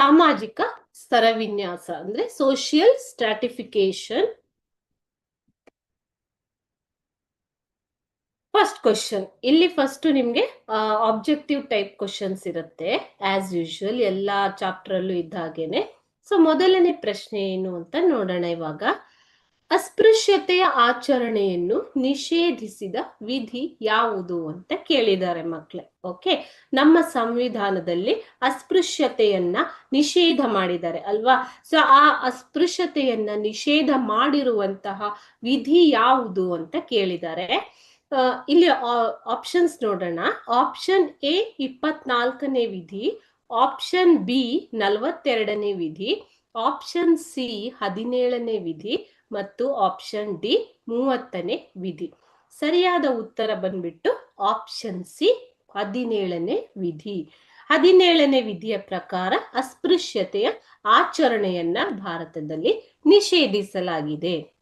ಸಾಮಾಜಿಕ ಸ್ತರವಿನ್ಯಾಸ ಅಂದ್ರೆ ಸೋಷಿಯಲ್ ಸ್ಟ್ರಾಟಿಫಿಕೇಶನ್ ಫಸ್ಟ್ ಕ್ವಶನ್ ಇಲ್ಲಿ ಫಸ್ಟ್ ನಿಮ್ಗೆ ಆಬ್ಜೆಕ್ಟಿವ್ ಟೈಪ್ ಕ್ವಶನ್ಸ್ ಇರುತ್ತೆ ಆಸ್ ಯೂಶುವಲ್ ಎಲ್ಲಾ ಚಾಪ್ಟರ್ ಅಲ್ಲೂ ಇದ್ದಾಗೇನೆ ಸೊ ಮೊದಲನೇ ಪ್ರಶ್ನೆ ಏನು ಅಂತ ನೋಡೋಣ ಇವಾಗ. ಅಸ್ಪೃಶ್ಯತೆಯ ಆಚರಣೆಯನ್ನು ನಿಷೇಧಿಸಿದ ವಿಧಿ ಯಾವುದು ಅಂತ ಕೇಳಿದ್ದಾರೆ ಮಕ್ಕಳೇ ಓಕೆ ನಮ್ಮ ಸಂವಿಧಾನದಲ್ಲಿ ಅಸ್ಪೃಶ್ಯತೆಯನ್ನ ನಿಷೇಧ ಮಾಡಿದ್ದಾರೆ ಅಲ್ವಾ? ಸೊ ಆ ಅಸ್ಪೃಶ್ಯತೆಯನ್ನ ನಿಷೇಧ ಮಾಡಿರುವಂತಹ ವಿಧಿ ಯಾವುದು ಅಂತ ಕೇಳಿದ್ದಾರೆ. ಇಲ್ಲಿ ಆಪ್ಷನ್ಸ್ ನೋಡೋಣ. ಆಪ್ಷನ್ ಎ ಇಪ್ಪತ್ನಾಲ್ಕನೇ ವಿಧಿ ಆಪ್ಷನ್ ಬಿ ನಲವತ್ತೆರಡನೇ ವಿಧಿ ಆಪ್ಷನ್ ಸಿ ಹದಿನೇಳನೇ ವಿಧಿ ಮತ್ತು ಆಪ್ಷನ್ ಡಿ ಮೂವತ್ತನೇ ವಿಧಿ. ಸರಿಯಾದ ಉತ್ತರ ಬಂದ್ಬಿಟ್ಟು ಆಪ್ಷನ್ ಸಿ ಹದಿನೇಳನೇ ವಿಧಿ. ಹದಿನೇಳನೇ ವಿಧಿಯ ಪ್ರಕಾರ ಅಸ್ಪೃಶ್ಯತೆಯ ಆಚರಣೆಯನ್ನ ಭಾರತದಲ್ಲಿ ನಿಷೇಧಿಸಲಾಗಿದೆ.